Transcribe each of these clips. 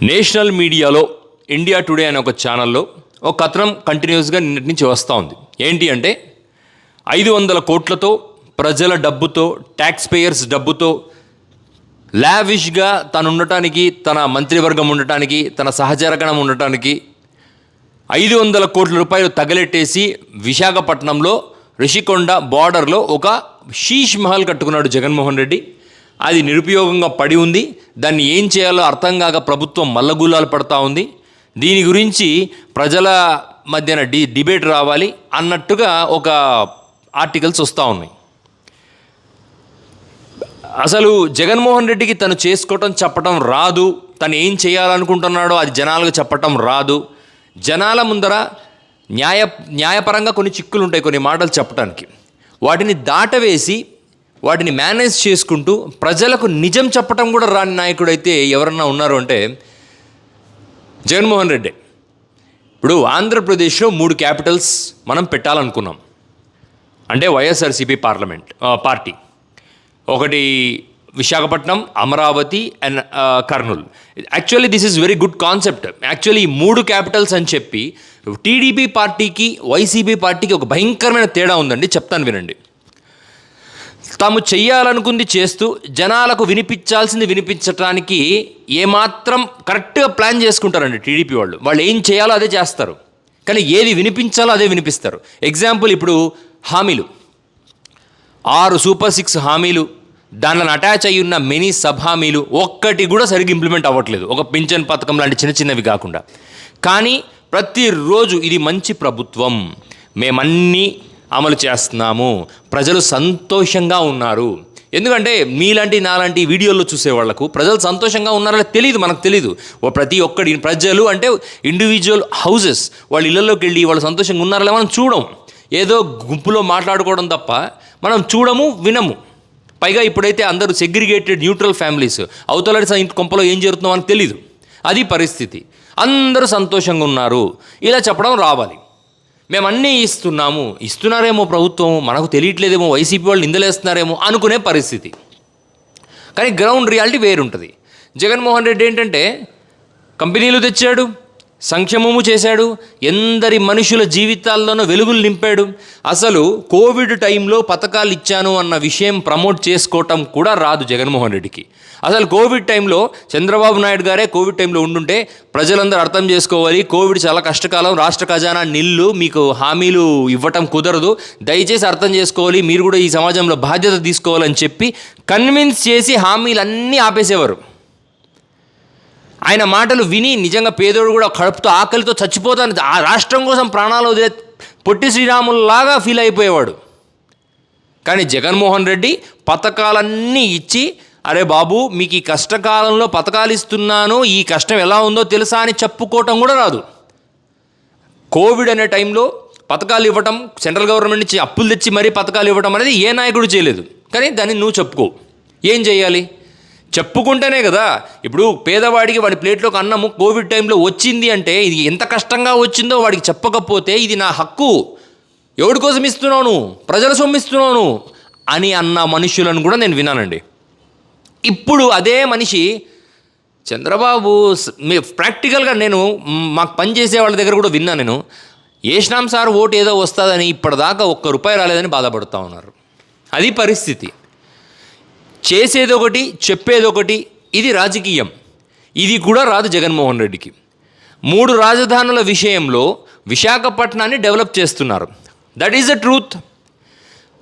National మీడియాలో India today అనే ఒక ఛానల్లో ఒక కథనం కంటిన్యూస్గా నిన్నటి నుంచి వస్తూ ఉంది. ఏంటి అంటే ఐదు వందల కోట్లతో ప్రజల డబ్బుతో ట్యాక్స్ పేయర్స్ డబ్బుతో లావిష్గా తను ఉండటానికి తన మంత్రివర్గం ఉండటానికి తన సహచరగణం ఉండటానికి ఐదు వందల కోట్ల రూపాయలు తగలెట్టేసి విశాఖపట్నంలో రిషికొండ బార్డర్లో ఒక షీష్ మహల్ కట్టుకున్నాడు జగన్మోహన్ రెడ్డి. అది నిరుపయోగంగా పడి ఉంది. దాన్ని ఏం చేయాలో అర్థం కాక ప్రభుత్వం మల్లగుల్లాలు పడతా ఉంది. దీని గురించి ప్రజల మధ్యన డి డిబేట్ రావాలి అన్నట్టుగా ఒక ఆర్టికల్స్ వస్తూ ఉన్నాయి. అసలు జగన్మోహన్ రెడ్డికి తను చేసుకోవటం చెప్పటం రాదు. తను ఏం చేయాలనుకుంటున్నాడో అది జనాలకు చెప్పటం రాదు. జనాల ముందర న్యాయ న్యాయపరంగా కొన్ని చిక్కులు ఉంటాయి కొన్ని మాటలు చెప్పడానికి వాటిని దాటవేసి వాటిని మేనేజ్ చేసుకుంటూ ప్రజలకు నిజం చెప్పటం కూడా రాని నాయకుడైతే ఎవరన్నా ఉన్నారు అంటే జగన్మోహన్ రెడ్డి. ఇప్పుడు ఆంధ్రప్రదేశ్లో మూడు క్యాపిటల్స్ మనం పెట్టాలనుకున్నాం. అంటే వైఎస్ఆర్సీపీ పార్లమెంట్ పార్టీ. ఒకటి Visakhapatnam Amaravati and Kurnool. Actually this is very good concept. Actually ఈ మూడు క్యాపిటల్స్ అని చెప్పి టీడీపీ పార్టీకి వైసీపీ పార్టీకి ఒక భయంకరమైన తేడా ఉందండి. చెప్తాను వినండి. తాము చెయ్యాలనుకుంది చేస్తూ జనాలకు వినిపించాల్సింది వినిపించడానికి ఏమాత్రం కరెక్ట్గా ప్లాన్ చేసుకుంటారండి టీడీపీ వాళ్ళు. వాళ్ళు ఏం చేయాలో అదే చేస్తారు. కానీ ఏది వినిపించాలో అదే వినిపిస్తారు. ఎగ్జాంపుల్ ఇప్పుడు హామీలు. ఆరు సూపర్ సిక్స్ హామీలు దానిలో అటాచ్ అయి ఉన్న మినీ సబ్ హామీలు ఒక్కటి కూడా సరిగ్గా ఇంప్లిమెంట్ అవ్వట్లేదు. ఒక పింఛన్ పథకం లాంటి చిన్న చిన్నవి కాకుండా. కానీ ప్రతిరోజు ఇది మంచి ప్రభుత్వం. మేమన్నీ అమలు చేస్తున్నాము. ప్రజలు సంతోషంగా ఉన్నారు. ఎందుకంటే మీలాంటి నాలాంటి వీడియోల్లో చూసే వాళ్ళకు ప్రజలు సంతోషంగా ఉన్నారో తెలియదు మనకు తెలియదు ప్రతి ఒక్కడి ప్రజలు అంటే ఇండివిజువల్ హౌసెస్ వాళ్ళ ఇళ్ళలోకి వెళ్ళి వాళ్ళు సంతోషంగా ఉన్నారో మనం చూడం. ఏదో గుంపులో మాట్లాడుకోవడం తప్ప మనం చూడము వినము. పైగా ఇప్పుడైతే అందరూ సెగ్రిగేటెడ్ న్యూట్రల్ ఫ్యామిలీస్ అవతల ఇంటి కొంపలో ఏం జరుగుతుందో మనకు తెలియదు అది పరిస్థితి. అందరూ సంతోషంగా ఉన్నారు. ఇలా చెప్పడం రావాలి. మేము అన్నీ ఇస్తున్నాము. ఇస్తున్నారేమో ప్రభుత్వం మనకు తెలియట్లేదేమో వైసీపీ వాళ్ళు నిందలేస్తున్నారేమో అనుకునే పరిస్థితి. కానీ గ్రౌండ్ రియాలిటీ వేరుంటుంది. జగన్మోహన్ రెడ్డి ఏంటంటే కంపెనీలు తెచ్చాడు సంక్షేమము చేశాడు ఎందరి మనుషుల జీవితాల్లోనూ వెలుగులు నింపాడు. అసలు కోవిడ్ టైంలో పథకాలు ఇచ్చాను అన్న విషయం ప్రమోట్ చేసుకోవటం కూడా రాదు జగన్మోహన్ రెడ్డికి. అసలు కోవిడ్ టైంలో చంద్రబాబు నాయుడు గారే కోవిడ్ టైంలో ఉండుంటే ప్రజలందరూ అర్థం చేసుకోవాలి కోవిడ్ చాలా కష్టకాలం రాష్ట్ర ఖజానా నిల్లు మీకు హామీలు ఇవ్వటం కుదరదు. దయచేసి అర్థం చేసుకోవాలి మీరు కూడా ఈ సమాజంలో బాధ్యత తీసుకోవాలని చెప్పి కన్విన్స్ చేసి హామీలన్నీ ఆపేసేవారు. ఆయన మాటలు విని నిజంగా పేదోడు కూడా కడుపుతో ఆకలితో చచ్చిపోతాను ఆ రాష్ట్రం కోసం ప్రాణాలు వదిలే పొట్టి శ్రీరాముల్లాగా ఫీల్ అయిపోయేవాడు. కానీ జగన్మోహన్ రెడ్డి పథకాలన్నీ ఇచ్చి అరే బాబు మీకు ఈ కష్టకాలంలో పథకాలు ఇస్తున్నాను ఈ కష్టం ఎలా ఉందో తెలుసా అని చెప్పుకోవటం కూడా రాదు. కోవిడ్ అనే టైంలో పథకాలు ఇవ్వటం సెంట్రల్ గవర్నమెంట్ నుంచి అప్పులు తెచ్చి మరీ పథకాలు ఇవ్వటం అనేది ఏ నాయకుడు చేయలేదు. కానీ దాన్ని నువ్వు చెప్పుకో. ఏం చేయాలి? చెప్పుకుంటేనే కదా. ఇప్పుడు పేదవాడికి వాడి ప్లేట్లోకి అన్నము కోవిడ్ టైంలో వచ్చింది అంటే ఇది ఎంత కష్టంగా వచ్చిందో వాడికి చెప్పకపోతే ఇది నా హక్కు. ఎవడి కోసం ఇస్తున్నాను? ప్రజల సొమ్మిస్తున్నాను అని అన్న మనుషులను కూడా నేను విన్నానండి. ఇప్పుడు అదే మనిషి చంద్రబాబు మీ ప్రాక్టికల్గా నేను మాకు పని చేసే వాళ్ళ దగ్గర కూడా విన్నా నేను. ఏష్నాం సార్ ఓటు ఏదో వస్తుందని ఇప్పటిదాకా ఒక్క రూపాయి రాలేదని బాధపడుతూ ఉన్నారు. అది పరిస్థితి. చేసేదొకటి చెప్పేదొకటి ఇది రాజకీయం. ఇది కూడా రాదు జగన్మోహన్ రెడ్డికి. మూడు రాజధానుల విషయంలో విశాఖపట్నాన్ని డెవలప్ చేస్తున్నారు. దట్ ఈస్ ద ట్రూత్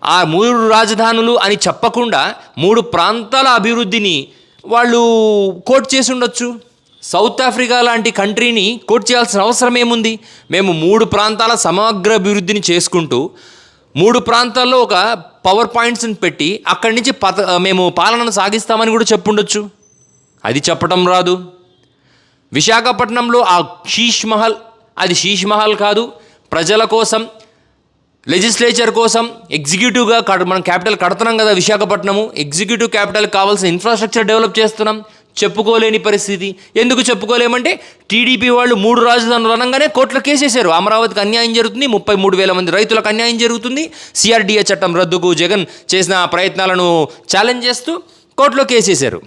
ఆ మూడు రాజధానులు అని చెప్పకుండా మూడు ప్రాంతాల అభివృద్ధిని వాళ్ళు కోట్ చేసి ఉండొచ్చు. సౌత్ ఆఫ్రికా లాంటి కంట్రీని కోట్ చేయాల్సిన అవసరం ఏముంది? మేము మూడు ప్రాంతాల సమగ్ర అభివృద్ధిని చేసుకుంటూ మూడు ప్రాంతాల్లో ఒక పవర్ పాయింట్స్ని పెట్టి అక్కడి నుంచి పత మేము పాలనను సాగిస్తామని కూడా చెప్పుండొచ్చు. అది చెప్పటం రాదు. విశాఖపట్నంలో ఆ శీష్ మహల్ అది శీష్ మహల్ కాదు. ప్రజల కోసం లెజిస్లేచర్ కోసం ఎగ్జిక్యూటివ్గా కడ మనం క్యాపిటల్ కడుతున్నాం కదా విశాఖపట్నము. ఎగ్జిక్యూటివ్ క్యాపిటల్ కావాల్సిన ఇన్ఫ్రాస్ట్రక్చర్ డెవలప్ చేస్తున్నాం. చెప్పుకోలేని పరిస్థితి. ఎందుకు చెప్పుకోలేమంటే టీడీపీ వాళ్ళు మూడు రాజధానులు అనగానే కోర్టులో కేసేశారు. అమరావతికి అన్యాయం జరుగుతుంది ముప్పై మూడు వేల మంది రైతులకు అన్యాయం జరుగుతుంది. సిఆర్డీఏ చట్టం రద్దుకు జగన్ చేసిన ప్రయత్నాలను ఛాలెంజ్ చేస్తూ కోర్టులో కేసేశారు.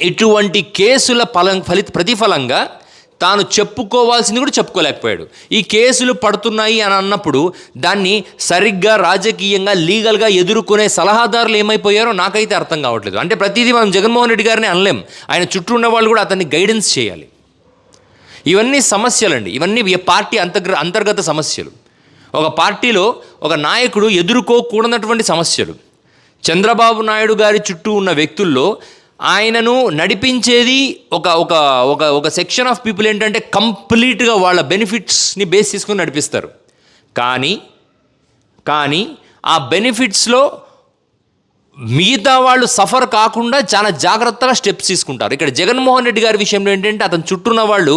ఇటువంటి కేసుల ఫలం ఫలిత ప్రతిఫలంగా తాను చెప్పుకోవాల్సింది కూడా చెప్పుకోలేకపోయాడు. ఈ కేసులు పడుతున్నాయి అని అన్నప్పుడు దాన్ని సరిగ్గా రాజకీయంగా లీగల్గా ఎదుర్కొనే సలహాదారులు ఏమైపోయారో నాకైతే అర్థం కావట్లేదు. అంటే ప్రతిదీ మనం జగన్మోహన్ రెడ్డి గారిని అనలేం. ఆయన చుట్టూ ఉన్న వాళ్ళు కూడా అతన్ని గైడెన్స్ చేయాలి. ఇవన్నీ సమస్యలండి. ఇవన్నీ పార్టీ అంతర్గ అంతర్గత సమస్యలు. ఒక పార్టీలో ఒక నాయకుడు ఎదుర్కోకూడనటువంటి సమస్యలు. చంద్రబాబు నాయుడు గారి చుట్టూ ఉన్న వ్యక్తుల్లో ఆయనను నడిపించేది ఒక ఒక ఒక ఒక సెక్షన్ ఆఫ్ పీపుల్ ఏంటంటే కంప్లీట్గా వాళ్ళ బెనిఫిట్స్ని బేస్ తీసుకుని నడిపిస్తారు. కానీ కానీ ఆ బెనిఫిట్స్లో మిగతా వాళ్ళు సఫర్ కాకుండా చాలా జాగ్రత్తగా స్టెప్స్ తీసుకుంటారు. ఇక్కడ జగన్మోహన్ రెడ్డి గారి విషయంలో ఏంటంటే అతను చుట్టూ ఉన్న వాళ్ళు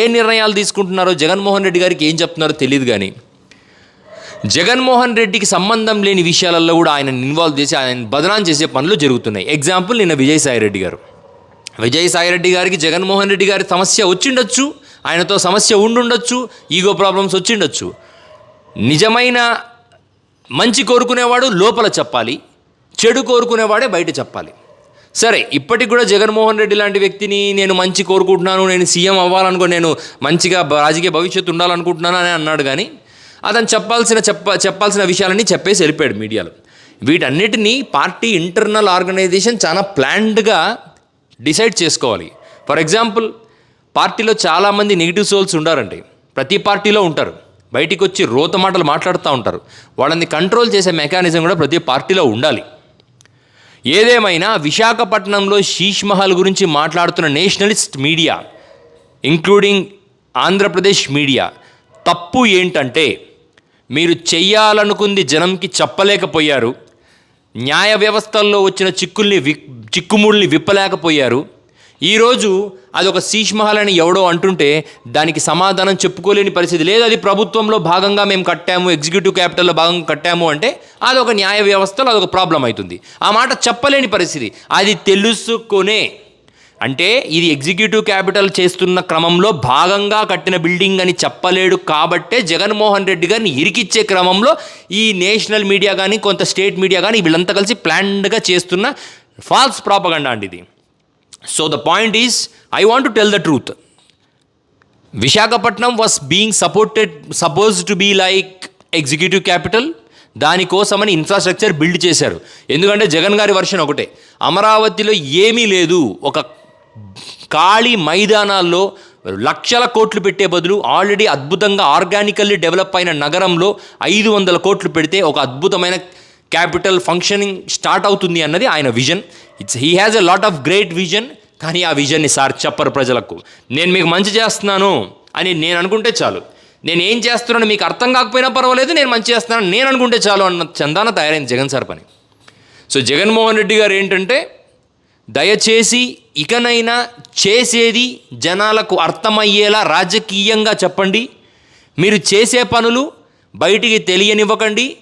ఏ నిర్ణయాలు తీసుకుంటున్నారో జగన్మోహన్ రెడ్డి గారికి ఏం చెప్తున్నారో తెలియదు కానీ జగన్మోహన్ రెడ్డికి సంబంధం లేని విషయాలలో కూడా ఆయన ఇన్వాల్వ్ చేసి ఆయన బదనాం చేసే పనులు జరుగుతున్నాయి. ఎగ్జాంపుల్ నిన్న విజయసాయి రెడ్డి గారు. విజయసాయి రెడ్డి గారికి జగన్మోహన్ రెడ్డి గారి సమస్య వచ్చిండొచ్చు ఆయనతో సమస్య ఉండుండొచ్చు ఈగో ప్రాబ్లమ్స్ వచ్చిండొచ్చు. నిజమైన మంచి కోరుకునేవాడు లోపల చెప్పాలి చెడు కోరుకునేవాడే బయట చెప్పాలి. సరే ఇప్పటికి కూడా జగన్మోహన్ రెడ్డి లాంటి వ్యక్తిని నేను మంచి కోరుకుంటున్నాను నేను సీఎం అవ్వాలనుకో నేను మంచిగా రాజకీయ భవిష్యత్తు ఉండాలనుకుంటున్నాను అని అన్నాడు కానీ అతను చెప్పాల్సిన చెప్ప చెప్పాల్సిన విషయాలన్నీ చెప్పేసి వెళ్ళిపోయాడు మీడియాలో. వీటన్నిటినీ పార్టీ ఇంటర్నల్ ఆర్గనైజేషన్ చాలా ప్లాన్డ్గా డిసైడ్ చేసుకోవాలి. ఫర్ ఎగ్జాంపుల్ పార్టీలో చాలామంది నెగిటివ్ సోల్స్ ఉండారండి. ప్రతి పార్టీలో ఉంటారు. బయటికి వచ్చి రోత మాటలు మాట్లాడుతూ ఉంటారు. వాళ్ళని కంట్రోల్ చేసే మెకానిజం కూడా ప్రతి పార్టీలో ఉండాలి. ఏదేమైనా విశాఖపట్నంలో శీష్ మహల్ గురించి మాట్లాడుతున్న nationalist media including Andhra Pradesh media తప్పు ఏంటంటే మీరు చెయ్యాలనుకుంది జనంకి చెప్పలేకపోయారు. న్యాయ వ్యవస్థల్లో వచ్చిన చిక్కుల్ని వి చిక్కుముళ్ళని విప్పలేకపోయారు. ఈరోజు అది ఒక శీష్ మహల్ అని ఎవడో అంటుంటే దానికి సమాధానం చెప్పుకోలేని పరిస్థితి. లేదు అది ప్రభుత్వంలో భాగంగా మేము కట్టాము ఎగ్జిక్యూటివ్ క్యాపిటల్లో భాగంగా కట్టాము అంటే అదొక న్యాయ వ్యవస్థలో అదొక ప్రాబ్లం అవుతుంది. ఆ మాట చెప్పలేని పరిస్థితి. అది తెలుసుకునే అంటే ఇది ఎగ్జిక్యూటివ్ క్యాపిటల్ చేస్తున్న క్రమంలో భాగంగా కట్టిన బిల్డింగ్ అని చెప్పలేడు కాబట్టే జగన్మోహన్ రెడ్డి గారిని ఇరికిచ్చే క్రమంలో ఈ నేషనల్ మీడియా కానీ కొంత స్టేట్ మీడియా కానీ వీళ్ళంతా కలిసి ప్లాన్డ్గా చేస్తున్న ఫాల్స్ ప్రాపగండా అండి ఇది. So the point is I want to tell the truth. Visakhapatnam was being supported suppose to be like executive capital. దానికోసమని ఇన్ఫ్రాస్ట్రక్చర్ బిల్డ్ చేశారు. ఎందుకంటే జగన్ గారి వర్షన్ ఒకటే. అమరావతిలో ఏమీ లేదు. ఒక ఖాళీ మైదానాల్లో లక్షల కోట్లు పెట్టే బదులు ఆల్రెడీ అద్భుతంగా ఆర్గానికల్లీ డెవలప్ అయిన నగరంలో ఐదు వందల కోట్లు పెడితే ఒక అద్భుతమైన క్యాపిటల్ ఫంక్షనింగ్ స్టార్ట్ అవుతుంది అన్నది ఆయన vision. It's he has a lot of great vision కానీ ఆ విజన్ని సార్ చెప్పరు ప్రజలకు. నేను మీకు మంచి చేస్తున్నాను అని నేను అనుకుంటే చాలు. నేను ఏం చేస్తున్నాను మీకు అర్థం కాకపోయినా పర్వాలేదు నేను మంచి చేస్తున్నాను నేను అనుకుంటే చాలు అన్న చందాన తయారైంది జగన్ సార్ పని. సో జగన్మోహన్ రెడ్డి గారు ఏంటంటే దయచేసి ఇకనైనా చేసేది జనాలకు అర్థమయ్యేలా రాజకీయంగా చెప్పండి. మీరు చేసే పనులు బయటికి తెలియనివ్వకండి.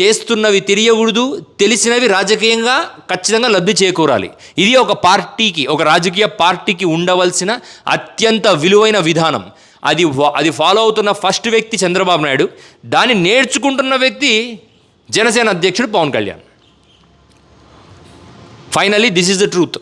చేస్తున్నవి తెలియకూడదు. తెలిసినవి రాజకీయంగా ఖచ్చితంగా లబ్ధి చేకూరాలి. ఇది ఒక పార్టీకి ఒక రాజకీయ పార్టీకి ఉండవలసిన అత్యంత విలువైన విధానం. అది అది ఫాలో అవుతున్న ఫస్ట్ వ్యక్తి చంద్రబాబు నాయుడు. దాన్ని నేర్చుకుంటున్న వ్యక్తి జనసేన అధ్యక్షుడు Pawan Kalyan. Finally this is the truth